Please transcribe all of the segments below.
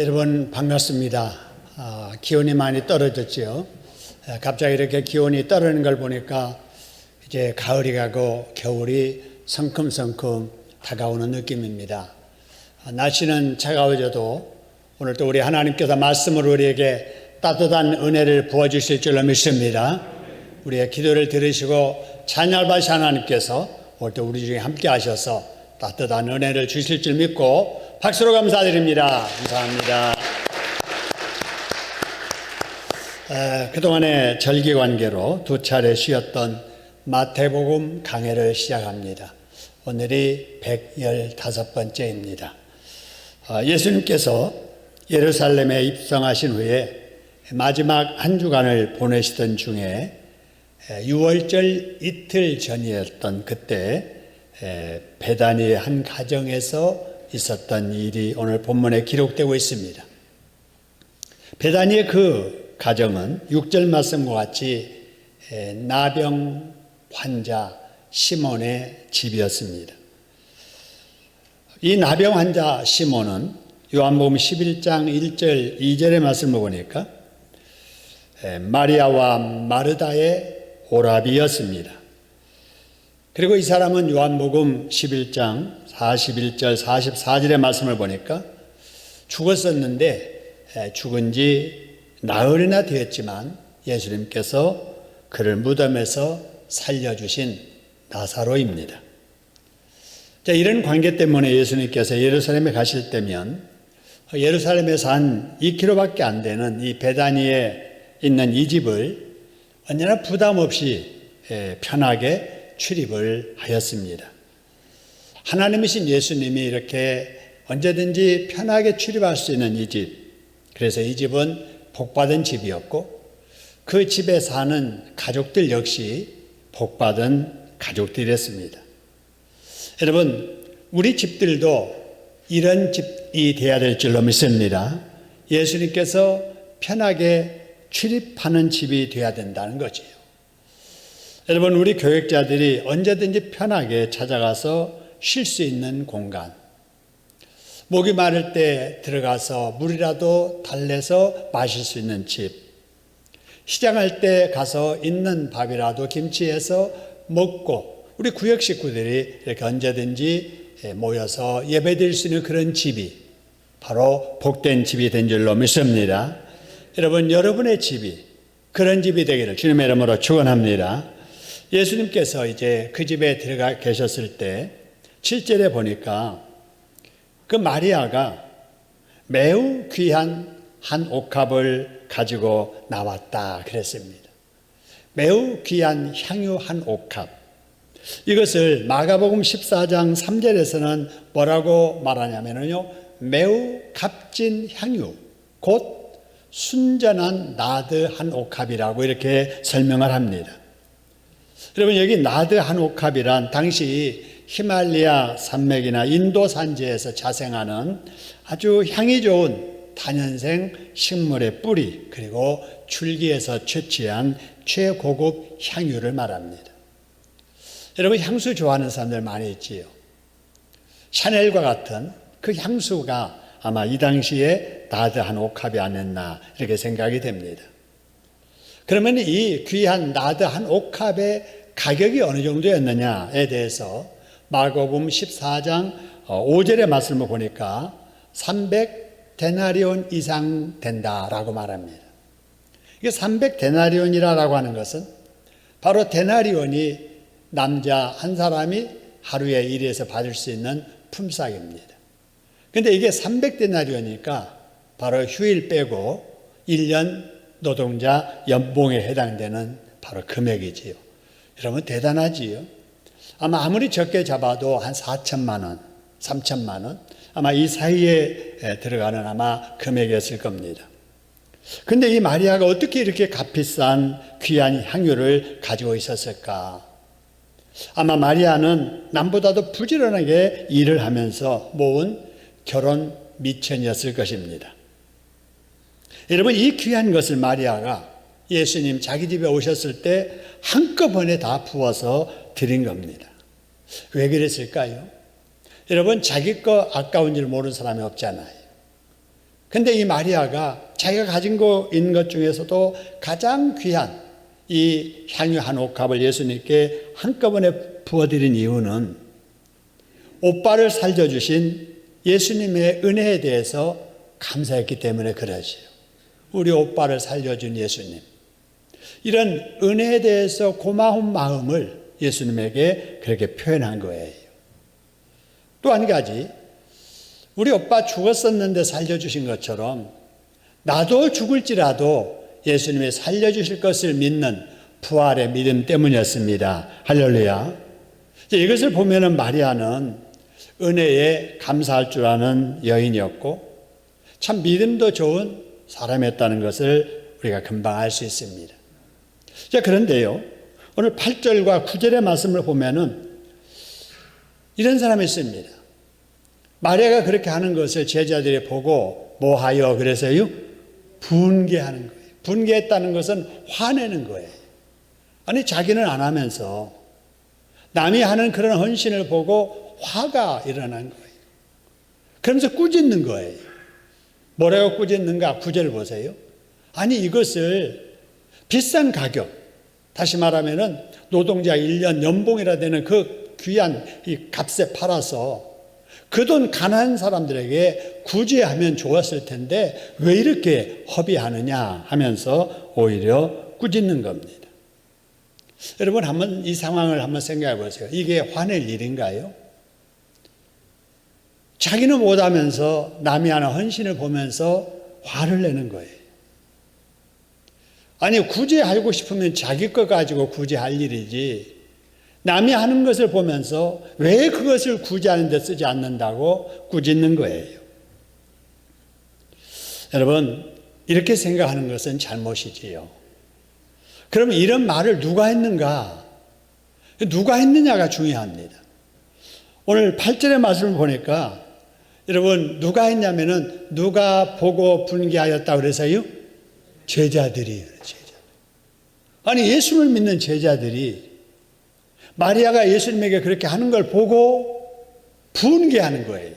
여러분 반갑습니다. 아, 기온이 많이 떨어졌지요. 아, 갑자기 이렇게 기온이 떨어지는 걸 보니까 이제 가을이 가고 겨울이 성큼성큼 다가오는 느낌입니다. 아, 날씨는 차가워져도 오늘 또 우리 하나님께서 말씀으로 우리에게 따뜻한 은혜를 부어 주실 줄로 믿습니다. 우리의 기도를 들으시고 찬양받으신 하나님께서 오늘 또 우리 중에 함께 하셔서 따뜻한 은혜를 주실 줄 믿고 박수로 감사드립니다. 감사합니다. 에, 그동안의 절기 관계로 두 차례 쉬었던 마태복음 강해를 시작합니다. 오늘이 115번째입니다. 어, 예수님께서 예루살렘에 입성하신 후에 마지막 한 주간을 보내시던 중에 6월절 이틀 전이었던 그때 베다니의 한 가정에서 있었던 일이 오늘 본문에 기록되고 있습니다. 베다니의 그 가정은 6절 말씀과 같이 나병 환자 시몬의 집이었습니다. 이 나병 환자 시몬은 요한복음 11장 1절 2절의 말씀을 보니까 마리아와 마르다의 오라비였습니다. 그리고 이 사람은 요한복음 11장 41절 44절의 말씀을 보니까 죽었었는데 죽은 지 나흘이나 되었지만 예수님께서 그를 무덤에서 살려주신 나사로입니다. 자, 이런 관계 때문에 예수님께서 예루살렘에 가실 때면 예루살렘에서 한 2km밖에 안 되는 이 베다니에 있는 이 집을 언제나 부담 없이 편하게 출입을 하였습니다. 하나님이신 예수님이 이렇게 언제든지 편하게 출입할 수 있는 이 집. 그래서 이 집은 복받은 집이었고 그 집에 사는 가족들 역시 복받은 가족들이었습니다. 여러분, 우리 집들도 이런 집이 되어야 될 줄로 믿습니다. 예수님께서 편하게 출입하는 집이 되어야 된다는 거지요. 여러분, 우리 교육자들이 언제든지 편하게 찾아가서 쉴 수 있는 공간. 목이 마를 때 들어가서 물이라도 달래서 마실 수 있는 집. 시장할 때 가서 있는 밥이라도 김치해서 먹고 우리 구역 식구들이 이렇게 언제든지 모여서 예배 드릴 수 있는 그런 집이 바로 복된 집이 된 줄로 믿습니다. 여러분, 여러분의 집이 그런 집이 되기를 주님의 이름으로 축원합니다. 예수님께서 이제 그 집에 들어가 계셨을 때 7절에 보니까 그 마리아가 매우 귀한 한 옥합을 가지고 나왔다 그랬습니다. 매우 귀한 향유 한 옥합. 이것을 마가복음 14장 3절에서는 뭐라고 말하냐면요. 매우 값진 향유, 곧 순전한 나드 한 옥합이라고 이렇게 설명을 합니다. 여러분 여기 나드 한 옥합이란 당시 히말리아 산맥이나 인도 산지에서 자생하는 아주 향이 좋은 단연생 식물의 뿌리 그리고 줄기에서 채취한 최고급 향유를 말합니다. 여러분 향수 좋아하는 사람들 많이 있지요. 샤넬과 같은 그 향수가 아마 이 당시에 나드 한 옥합이 아니었나 이렇게 생각이 됩니다. 그러면 이 귀한 나드 한 옥합의 가격이 어느 정도였느냐에 대해서 마가복음 14장 5절의 말씀을 보니까 300 데나리온 이상 된다라고 말합니다. 이게 300 데나리온이라고 하는 것은 바로 데나리온이 남자 한 사람이 하루에 일해서 받을 수 있는 품삯입니다. 근데 이게 300데나리온이니까 바로 휴일 빼고 1년 노동자 연봉에 해당되는 바로 금액이지요. 여러분 대단하지요. 아마 아무리 적게 잡아도 한 4천만 원, 3천만 원, 아마 이 사이에 들어가는 아마 금액이었을 겁니다. 근데 이 마리아가 어떻게 이렇게 값비싼 귀한 향유를 가지고 있었을까? 아마 마리아는 남보다도 부지런하게 일을 하면서 모은 결혼 미천이었을 것입니다. 여러분, 이 귀한 것을 마리아가 예수님 자기 집에 오셨을 때 한꺼번에 다 부어서 드린 겁니다. 왜 그랬을까요? 여러분, 자기 거 아까운 줄 모르는 사람이 없잖아요. 근데 이 마리아가 자기가 가진 거 있는 것 중에서도 가장 귀한 이 향유 한 옥합을 예수님께 한꺼번에 부어드린 이유는 오빠를 살려주신 예수님의 은혜에 대해서 감사했기 때문에 그러지요. 우리 오빠를 살려준 예수님. 이런 은혜에 대해서 고마운 마음을 예수님에게 그렇게 표현한 거예요. 또 한 가지, 우리 오빠 죽었었는데 살려주신 것처럼 나도 죽을지라도 예수님이 살려주실 것을 믿는 부활의 믿음 때문이었습니다. 할렐루야. 이것을 보면은 마리아는 은혜에 감사할 줄 아는 여인이었고 참 믿음도 좋은 사람이었다는 것을 우리가 금방 알 수 있습니다. 자, 그런데요. 오늘 8절과 9절의 말씀을 보면은 이런 사람이 있습니다. 마리아가 그렇게 하는 것을 제자들이 보고 뭐하여 그래서요? 분개하는 거예요. 분개했다는 것은 화내는 거예요. 아니 자기는 안 하면서 남이 하는 그런 헌신을 보고 화가 일어난 거예요. 그러면서 꾸짖는 거예요. 뭐라고 꾸짖는가? 구절 보세요. 아니 이것을 비싼 가격, 다시 말하면은 노동자 1년 연봉이라 되는 그 귀한 이 값에 팔아서 그 돈 가난한 사람들에게 구제하면 좋았을 텐데 왜 이렇게 허비하느냐 하면서 오히려 꾸짖는 겁니다. 여러분 한번 이 상황을 한번 생각해 보세요. 이게 화낼 일인가요? 자기는 못하면서 남이 하는 헌신을 보면서 화를 내는 거예요. 아니 구제하고 싶으면 자기 거 가지고 구제할 일이지 남이 하는 것을 보면서 왜 그것을 구제하는 데 쓰지 않는다고 꾸짖는 거예요. 여러분 이렇게 생각하는 것은 잘못이지요. 그러면 이런 말을 누가 했는가? 누가 했느냐가 중요합니다. 오늘 8절의 말씀을 보니까 여러분 누가 했냐면은 누가 보고 분개하였다 그래서요? 제자들이에요. 제자. 아니 예수를 믿는 제자들이 마리아가 예수님에게 그렇게 하는 걸 보고 분개하는 거예요.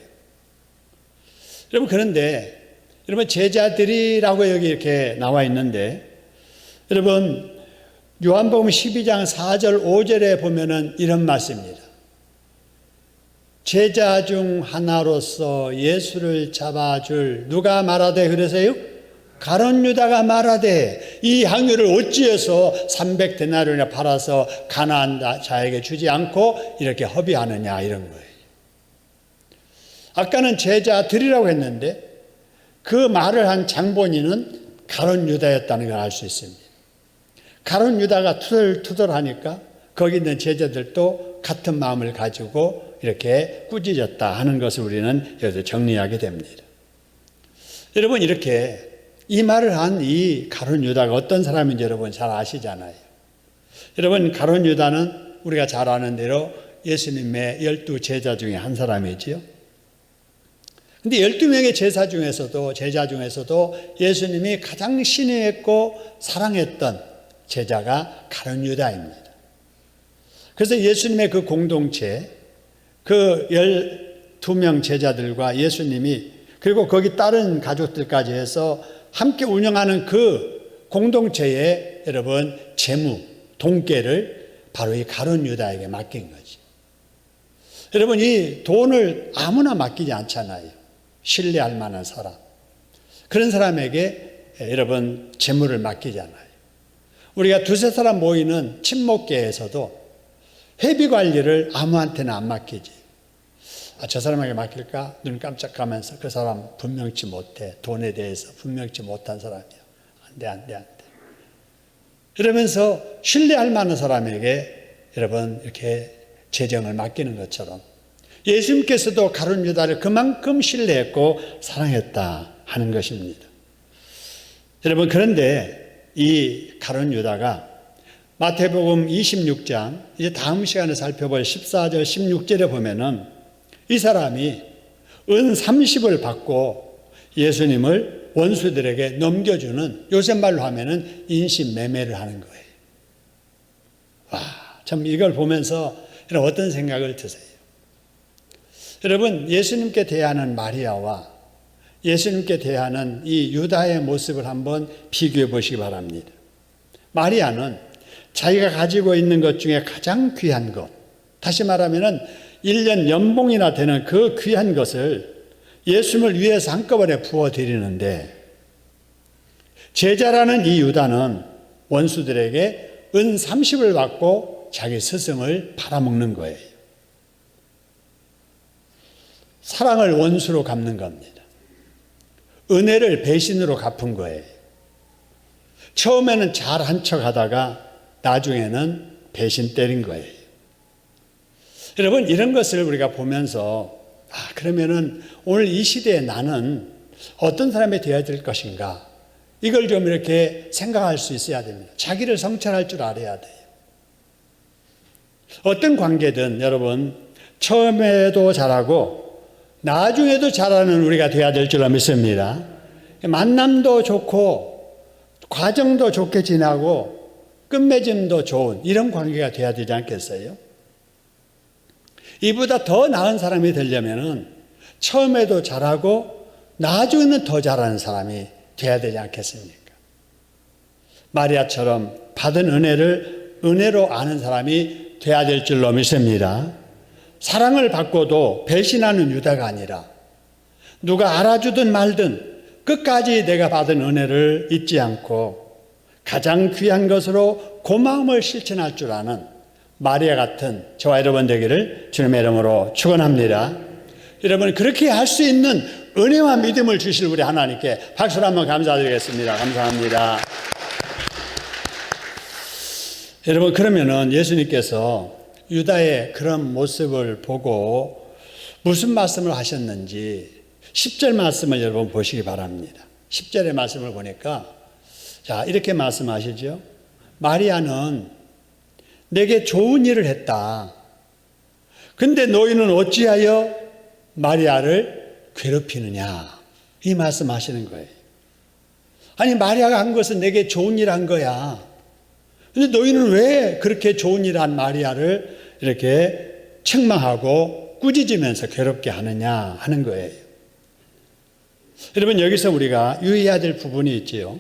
여러분 그런데 여러분 제자들이라고 여기 이렇게 나와 있는데 여러분 요한복음 12장 4절 5절에 보면은 이런 말씀입니다. 제자 중 하나로서 예수를 잡아줄 누가 말하되 그러세요? 가론 유다가 말하되 이 향유를 어찌해서 300데나리온에 팔아서 가난한 자에게 주지 않고 이렇게 허비하느냐 이런 거예요. 아까는 제자들이라고 했는데 그 말을 한 장본인은 가론 유다였다는 걸 알 수 있습니다. 가론 유다가 투덜투덜하니까 거기 있는 제자들도 같은 마음을 가지고 이렇게 꾸짖었다 하는 것을 우리는 여기서 정리하게 됩니다. 여러분 이렇게 이 말을 한 이 가론 유다가 어떤 사람인지 여러분 잘 아시잖아요. 여러분 가론 유다는 우리가 잘 아는 대로 예수님의 열두 제자 중에 한 사람이지요. 근데 12명의 제사 중에서도, 제자 중에서도 예수님이 가장 신뢰했고 사랑했던 제자가 가론 유다입니다. 그래서 예수님의 그 공동체, 그 12명 제자들과 예수님이 그리고 거기 다른 가족들까지 해서 함께 운영하는 그 공동체의 여러분 재무, 동계를 바로 이 가론 유다에게 맡긴 거지. 여러분 이 돈을 아무나 맡기지 않잖아요. 신뢰할 만한 사람. 그런 사람에게 여러분 재물을 맡기잖아요. 우리가 두세 사람 모이는 친목계에서도 회비 관리를 아무한테나 안 맡기지. 아, 저 사람에게 맡길까? 눈 깜짝하면서 그 사람 분명치 못해. 돈에 대해서 분명치 못한 사람이야. 안 돼, 안 돼, 안 돼. 이러면서 신뢰할 만한 사람에게 여러분 이렇게 재정을 맡기는 것처럼 예수님께서도 가룟 유다를 그만큼 신뢰했고 사랑했다 하는 것입니다. 여러분 그런데 이 가룟 유다가 마태복음 26장 이제 다음 시간에 살펴볼 14절 16절에 보면은 이 사람이 은 30을 받고 예수님을 원수들에게 넘겨주는 요새 말로 하면은 인신매매를 하는 거예요. 와, 참 이걸 보면서 어떤 생각을 드세요? 여러분, 예수님께 대하는 마리아와 예수님께 대하는 이 유다의 모습을 한번 비교해 보시기 바랍니다. 마리아는 자기가 가지고 있는 것 중에 가장 귀한 것, 다시 말하면은 1년 연봉이나 되는 그 귀한 것을 예수님을 위해서 한꺼번에 부어 드리는데 제자라는 이 유다는 원수들에게 은 30을 받고 자기 스승을 팔아먹는 거예요. 사랑을 원수로 갚는 겁니다. 은혜를 배신으로 갚은 거예요. 처음에는 잘 한 척 하다가 나중에는 배신 때린 거예요. 여러분, 이런 것을 우리가 보면서, 아, 그러면은 오늘 이 시대에 나는 어떤 사람이 되어야 될 것인가? 이걸 좀 이렇게 생각할 수 있어야 됩니다. 자기를 성찰할 줄 알아야 돼요. 어떤 관계든 여러분, 처음에도 잘하고, 나중에도 잘하는 우리가 되어야 될 줄로 믿습니다. 만남도 좋고, 과정도 좋게 지나고, 끝맺음도 좋은 이런 관계가 돼야 되지 않겠어요? 이보다 더 나은 사람이 되려면은 처음에도 잘하고 나중에는 더 잘하는 사람이 돼야 되지 않겠습니까? 마리아처럼 받은 은혜를 은혜로 아는 사람이 돼야 될 줄로 믿습니다. 사랑을 받고도 배신하는 유다가 아니라 누가 알아주든 말든 끝까지 내가 받은 은혜를 잊지 않고 가장 귀한 것으로 고마움을 실천할 줄 아는 마리아 같은 저와 여러분 되기를 주님의 이름으로 축원합니다. 여러분 그렇게 할 수 있는 은혜와 믿음을 주실 우리 하나님께 박수를 한번 감사드리겠습니다. 감사합니다. 여러분 그러면은 예수님께서 유다의 그런 모습을 보고 무슨 말씀을 하셨는지 10절 말씀을 여러분 보시기 바랍니다. 10절의 말씀을 보니까 자, 이렇게 말씀하시죠. 마리아는 내게 좋은 일을 했다. 근데 너희는 어찌하여 마리아를 괴롭히느냐. 이 말씀 하시는 거예요. 아니, 마리아가 한 것은 내게 좋은 일 한 거야. 근데 너희는 왜 그렇게 좋은 일 한 마리아를 이렇게 책망하고 꾸짖으면서 괴롭게 하느냐 하는 거예요. 여러분, 여기서 우리가 유의해야 될 부분이 있지요.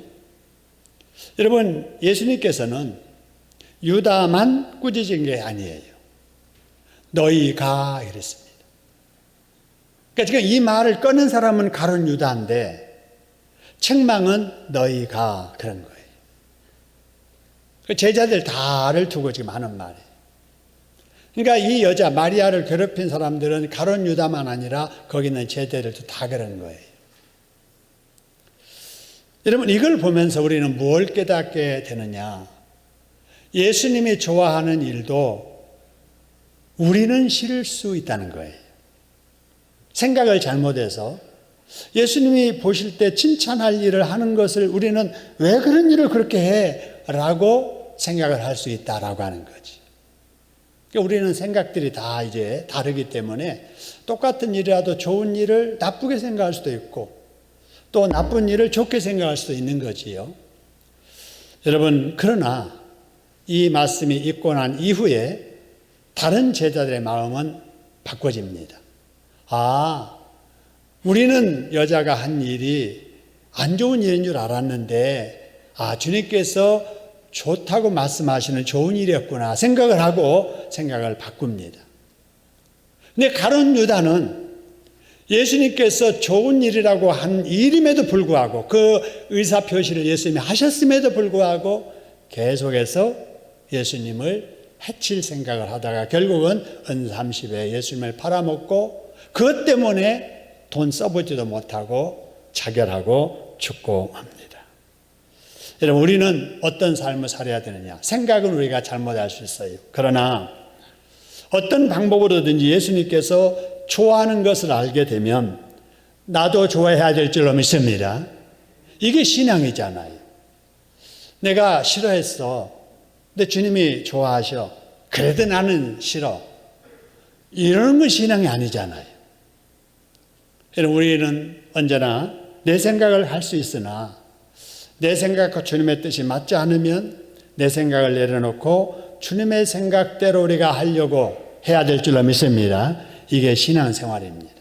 여러분, 예수님께서는 유다만 꾸짖은 게 아니에요. 너희가 이랬습니다. 그러니까 지금 이 말을 꺼낸 사람은 가론 유다인데 책망은 너희가 그런 거예요. 그 제자들 다를 두고 지금 하는 말이에요. 그러니까 이 여자 마리아를 괴롭힌 사람들은 가론 유다만 아니라 거기 있는 제자들도 다 그런 거예요. 여러분, 이걸 보면서 우리는 무엇 깨닫게 되느냐? 예수님이 좋아하는 일도 우리는 싫을 수 있다는 거예요. 생각을 잘못해서 예수님이 보실 때 칭찬할 일을 하는 것을 우리는 왜 그런 일을 그렇게 해? 라고 생각을 할 수 있다라고 하는 거지. 그러니까 우리는 생각들이 다 이제 다르기 때문에 똑같은 일이라도 좋은 일을 나쁘게 생각할 수도 있고 또 나쁜 일을 좋게 생각할 수도 있는 거지요. 여러분, 그러나 이 말씀이 있고 난 이후에 다른 제자들의 마음은 바꿔집니다. 아, 우리는 여자가 한 일이 안 좋은 일인 줄 알았는데, 아, 주님께서 좋다고 말씀하시는 좋은 일이었구나 생각을 하고 생각을 바꿉니다. 근데 가론 유다는 예수님께서 좋은 일이라고 한 일임에도 불구하고 그 의사 표시를 예수님이 하셨음에도 불구하고 계속해서 예수님을 해칠 생각을 하다가 결국은 은 30에 예수님을 팔아먹고 그것 때문에 돈 써보지도 못하고 자결하고 죽고 합니다. 여러분, 우리는 어떤 삶을 살아야 되느냐? 생각은 우리가 잘못할 수 있어요. 그러나 어떤 방법으로든지 예수님께서 좋아하는 것을 알게 되면 나도 좋아해야 될 줄로 믿습니다. 이게 신앙이잖아요. 내가 싫어했어. 근데 주님이 좋아하셔. 그래도 나는 싫어. 이러는 건 신앙이 아니잖아요. 여러분, 우리는 언제나 내 생각을 할 수 있으나 내 생각과 주님의 뜻이 맞지 않으면 내 생각을 내려놓고 주님의 생각대로 우리가 하려고 해야 될 줄로 믿습니다. 이게 신앙생활입니다.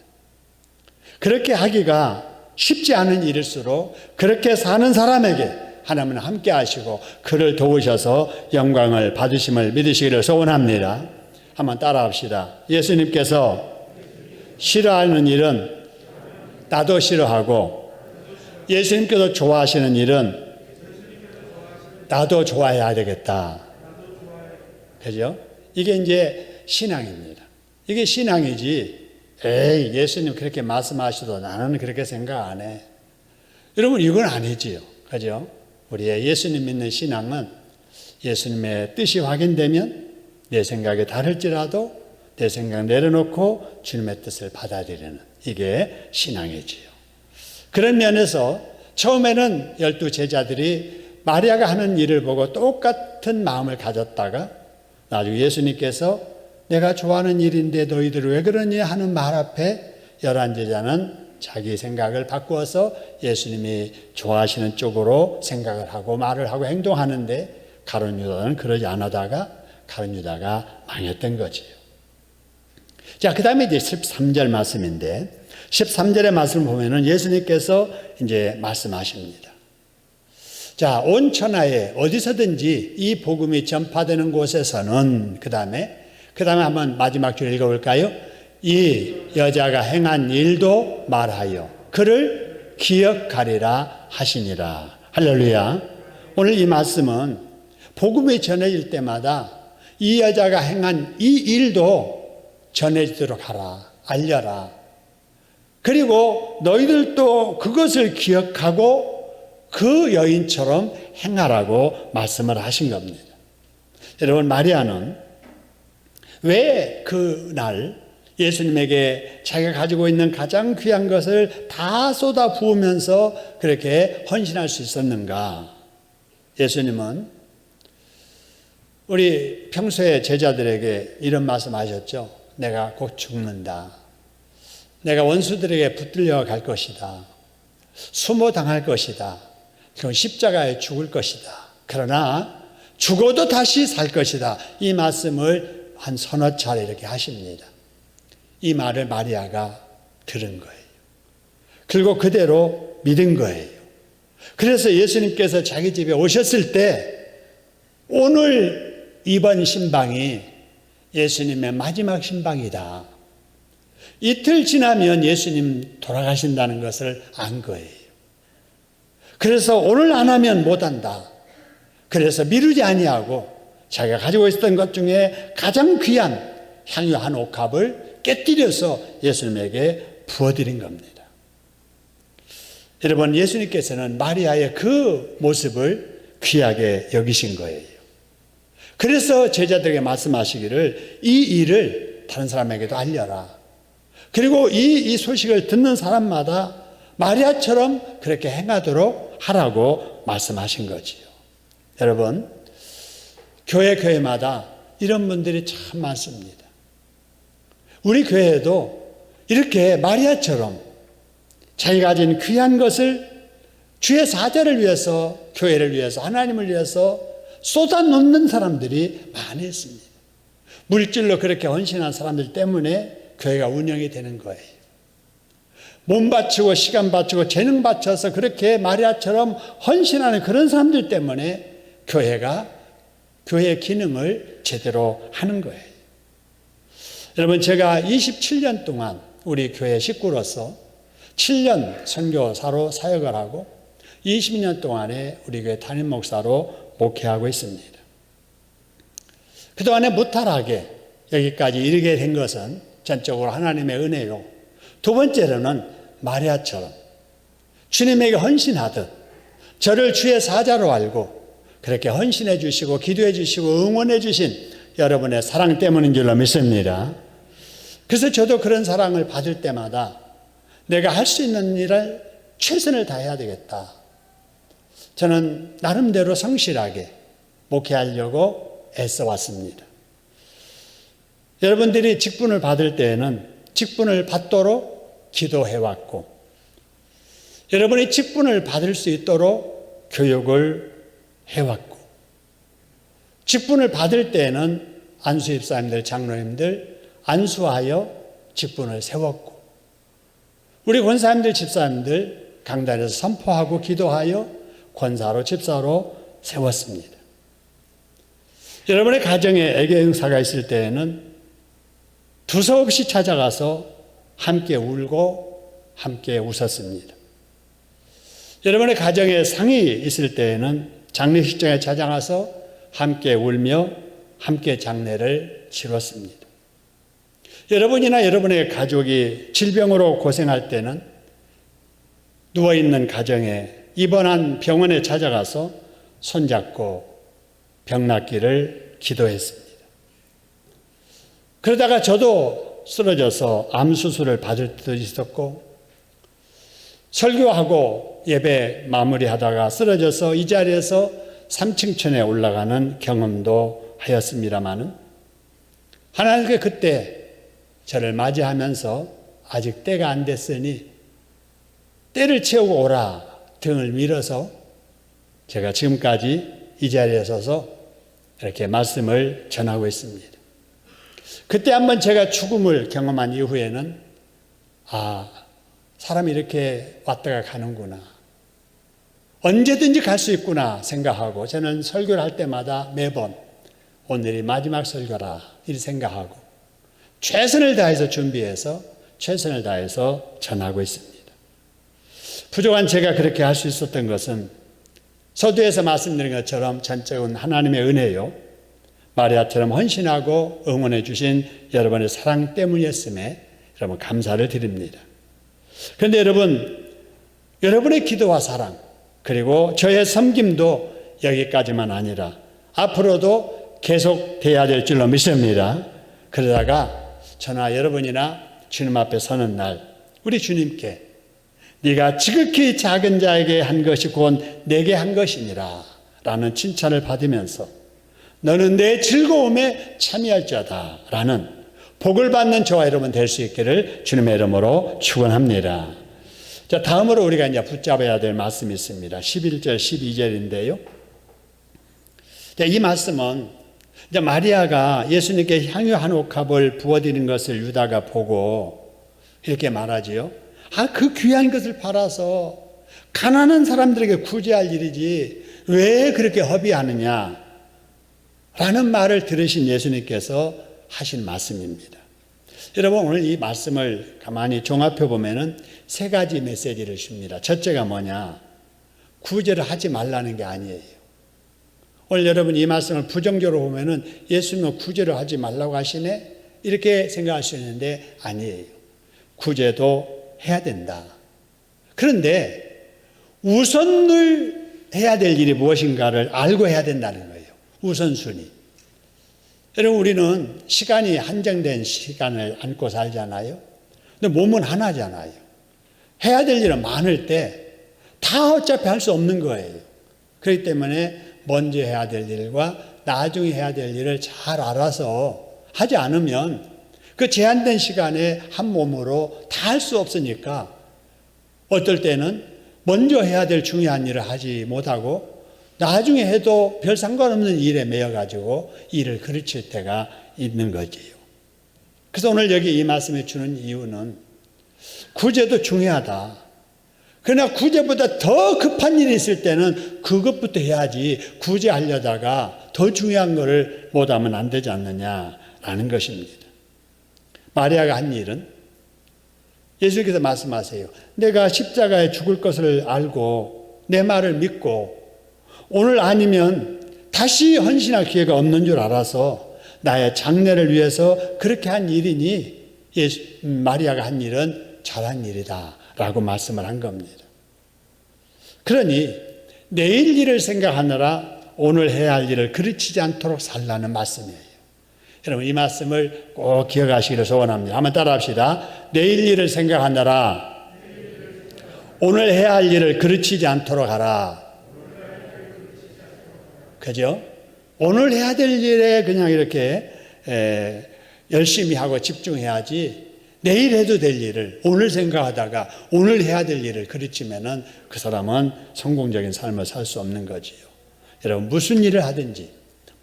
그렇게 하기가 쉽지 않은 일일수록 그렇게 사는 사람에게 하나님은 함께 하시고 그를 도우셔서 영광을 받으심을 믿으시기를 소원합니다. 한번 따라합시다. 예수님께서 싫어하는 일은 나도 싫어하고 예수님께서 좋아하시는 일은 나도 좋아해야 되겠다. 그죠? 이게 이제 신앙입니다. 이게 신앙이지. 에이, 예수님 그렇게 말씀하셔도 나는 그렇게 생각 안 해. 여러분, 이건 아니지요. 그죠? 우리의 예수님 믿는 신앙은 예수님의 뜻이 확인되면 내 생각이 다를지라도 내 생각 내려놓고 주님의 뜻을 받아들이는 이게 신앙이지요. 그런 면에서 처음에는 열두 제자들이 마리아가 하는 일을 보고 똑같은 마음을 가졌다가 나중에 예수님께서 내가 좋아하는 일인데 너희들 왜 그러니 하는 말 앞에 열한 제자는 자기 생각을 바꾸어서 예수님이 좋아하시는 쪽으로 생각을 하고 말을 하고 행동하는데 가론 유다는 그러지 않다가 가론 유다가 망했던 거지요. 자, 그 다음에 이제 13절 말씀인데 13절의 말씀을 보면은 예수님께서 이제 말씀하십니다. 자, 온 천하에 어디서든지 이 복음이 전파되는 곳에서는 그 다음에 그 다음에 한번 마지막 줄 읽어볼까요? 이 여자가 행한 일도 말하여 그를 기억하리라 하시니라. 할렐루야. 오늘 이 말씀은 복음이 전해질 때마다 이 여자가 행한 이 일도 전해지도록 하라. 알려라. 그리고 너희들도 그것을 기억하고 그 여인처럼 행하라고 말씀을 하신 겁니다. 여러분, 마리아는 왜 그날 예수님에게 자기가 가지고 있는 가장 귀한 것을 다 쏟아 부으면서 그렇게 헌신할 수 있었는가? 예수님은 우리 평소에 제자들에게 이런 말씀 하셨죠. 내가 곧 죽는다. 내가 원수들에게 붙들려 갈 것이다. 수모 당할 것이다. 그건 십자가에 죽을 것이다. 그러나 죽어도 다시 살 것이다. 이 말씀을 한 서너 차례 이렇게 하십니다. 이 말을 마리아가 들은 거예요. 그리고 그대로 믿은 거예요. 그래서 예수님께서 자기 집에 오셨을 때 오늘 이번 신방이 예수님의 마지막 신방이다. 이틀 지나면 예수님 돌아가신다는 것을 안 거예요. 그래서 오늘 안 하면 못 한다. 그래서 미루지 아니하고 자기가 가지고 있었던 것 중에 가장 귀한 향유 한 옥합을 깨뜨려서 예수님에게 부어드린 겁니다. 여러분, 예수님께서는 마리아의 그 모습을 귀하게 여기신 거예요. 그래서 제자들에게 말씀하시기를 이 일을 다른 사람에게도 알려라. 그리고 이, 이 소식을 듣는 사람마다 마리아처럼 그렇게 행하도록 하라고 말씀하신 거지요. 여러분, 교회 교회마다 이런 분들이 참 많습니다. 우리 교회에도 이렇게 마리아처럼 자기가 가진 귀한 것을 주의 사자를 위해서, 교회를 위해서, 하나님을 위해서 쏟아놓는 사람들이 많이 있습니다. 물질로 그렇게 헌신한 사람들 때문에 교회가 운영이 되는 거예요. 몸 바치고 시간 바치고 재능 바쳐서 그렇게 마리아처럼 헌신하는 그런 사람들 때문에 교회가 교회 기능을 제대로 하는 거예요. 여러분 제가 27년 동안 우리 교회 식구로서 7년 선교사로 사역을 하고 20년 동안에 우리 교회 담임 목사로 목회하고 있습니다. 그동안에 무탈하게 여기까지 이르게 된 것은 전적으로 하나님의 은혜요. 두 번째로는 마리아처럼 주님에게 헌신하듯 저를 주의 사자로 알고 그렇게 헌신해 주시고 기도해 주시고 응원해 주신 여러분의 사랑 때문인 줄로 믿습니다. 그래서 저도 그런 사랑을 받을 때마다 내가 할 수 있는 일을 최선을 다해야 되겠다. 저는 나름대로 성실하게 목회하려고 애써 왔습니다. 여러분들이 직분을 받을 때에는 직분을 받도록 기도해 왔고, 여러분이 직분을 받을 수 있도록 교육을 해왔고, 직분을 받을 때에는 안수입사님들, 장로님들 안수하여 직분을 세웠고, 우리 권사님들, 집사님들 강단에서 선포하고 기도하여 권사로 집사로 세웠습니다. 여러분의 가정에 애교 행사가 있을 때에는 두서없이 찾아가서 함께 울고 함께 웃었습니다. 여러분의 가정에 상이 있을 때에는 장례식장에 찾아가서 함께 울며 함께 장례를 치렀습니다. 여러분이나 여러분의 가족이 질병으로 고생할 때는 누워있는 가정에 입원한 병원에 찾아가서 손잡고 병 낫기를 기도했습니다. 그러다가 저도 쓰러져서 암 수술을 받을 때도 있었고 설교하고 예배 마무리하다가 쓰러져서 이 자리에서 3층천에 올라가는 경험도 하였습니다마는 하나님께 그때 저를 맞이하면서 아직 때가 안 됐으니 때를 채우고 오라 등을 밀어서 제가 지금까지 이 자리에 서서 이렇게 말씀을 전하고 있습니다. 그때 한번 제가 죽음을 경험한 이후에는 아, 사람이 이렇게 왔다가 가는구나. 언제든지 갈 수 있구나 생각하고 저는 설교를 할 때마다 매번 오늘이 마지막 설교라 이 생각하고 최선을 다해서 준비해서 최선을 다해서 전하고 있습니다. 부족한 제가 그렇게 할 수 있었던 것은 서두에서 말씀드린 것처럼 전적은 하나님의 은혜요. 마리아처럼 헌신하고 응원해 주신 여러분의 사랑 때문이었음에 여러분 감사를 드립니다. 그런데 여러분, 여러분의 기도와 사랑, 그리고 저의 섬김도 여기까지만 아니라 앞으로도 계속 돼야 될 줄로 믿습니다. 그러다가 저나 여러분이나 주님 앞에 서는 날, 우리 주님께 네가 지극히 작은 자에게 한 것이 곧 내게 한 것이니라 라는 칭찬을 받으면서 너는 내 즐거움에 참여할 자다 라는 복을 받는 저와 여러분 될 수 있기를 주님의 이름으로 축원합니다. 자, 다음으로 우리가 이제 붙잡아야 될 말씀이 있습니다. 11절, 12절인데요. 자, 이 말씀은 이제 마리아가 예수님께 향유 한 옥합을 부어드리는 것을 유다가 보고 이렇게 말하지요. 아, 그 귀한 것을 팔아서 가난한 사람들에게 구제할 일이지 왜 그렇게 허비하느냐? 라는 말을 들으신 예수님께서 하신 말씀입니다. 여러분, 오늘 이 말씀을 가만히 종합해 보면은 세 가지 메시지를 줍니다. 첫째가 뭐냐? 구제를 하지 말라는 게 아니에요. 오늘 여러분 이 말씀을 부정적으로 보면은 예수님은 구제를 하지 말라고 하시네? 이렇게 생각할 수 있는데 아니에요. 구제도 해야 된다. 그런데 우선을 해야 될 일이 무엇인가를 알고 해야 된다는 거예요. 우선순위. 여러분, 우리는 시간이 한정된 시간을 안고 살잖아요. 근데 몸은 하나잖아요. 해야 될 일은 많을 때 다 어차피 할 수 없는 거예요. 그렇기 때문에 먼저 해야 될 일과 나중에 해야 될 일을 잘 알아서 하지 않으면 그 제한된 시간에 한 몸으로 다 할 수 없으니까 어떨 때는 먼저 해야 될 중요한 일을 하지 못하고 나중에 해도 별 상관없는 일에 매여가지고 일을 그르칠 때가 있는 거지요. 그래서 오늘 여기 이 말씀에 주는 이유는 구제도 중요하다. 그러나 구제보다 더 급한 일이 있을 때는 그것부터 해야지 구제하려다가 더 중요한 것을 못하면 안 되지 않느냐라는 것입니다. 마리아가 한 일은 예수께서 말씀하세요. 내가 십자가에 죽을 것을 알고 내 말을 믿고 오늘 아니면 다시 헌신할 기회가 없는 줄 알아서 나의 장례를 위해서 그렇게 한 일이니 예수, 마리아가 한 일은 잘한 일이다. 라고 말씀을 한 겁니다. 그러니 내일 일을 생각하느라 오늘 해야 할 일을 그르치지 않도록 살라는 말씀이에요. 여러분 이 말씀을 꼭 기억하시기를 소원합니다. 한번 따라합시다. 내일 일을 생각하느라 오늘 해야 할 일을 그르치지 않도록 하라. 그죠? 오늘 해야 될 일에 그냥 이렇게 에, 열심히 하고 집중해야지 내일 해도 될 일을 오늘 생각하다가 오늘 해야 될 일을 그르치면은 그 사람은 성공적인 삶을 살 수 없는 거지요. 여러분 무슨 일을 하든지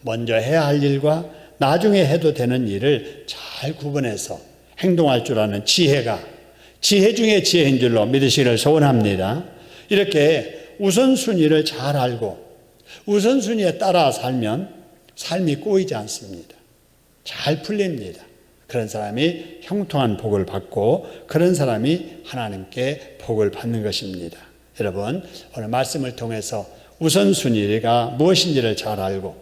먼저 해야 할 일과 나중에 해도 되는 일을 잘 구분해서 행동할 줄 아는 지혜가 지혜 중에 지혜인 줄로 믿으시기를 소원합니다. 이렇게 우선순위를 잘 알고 우선순위에 따라 살면 삶이 꼬이지 않습니다. 잘 풀립니다. 그런 사람이 형통한 복을 받고 그런 사람이 하나님께 복을 받는 것입니다. 여러분, 오늘 말씀을 통해서 우선순위가 무엇인지를 잘 알고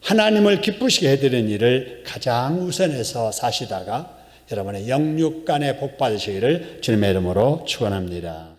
하나님을 기쁘시게 해드리는 일을 가장 우선해서 사시다가 여러분의 영육간에 복 받으시기를 주님의 이름으로 축원합니다.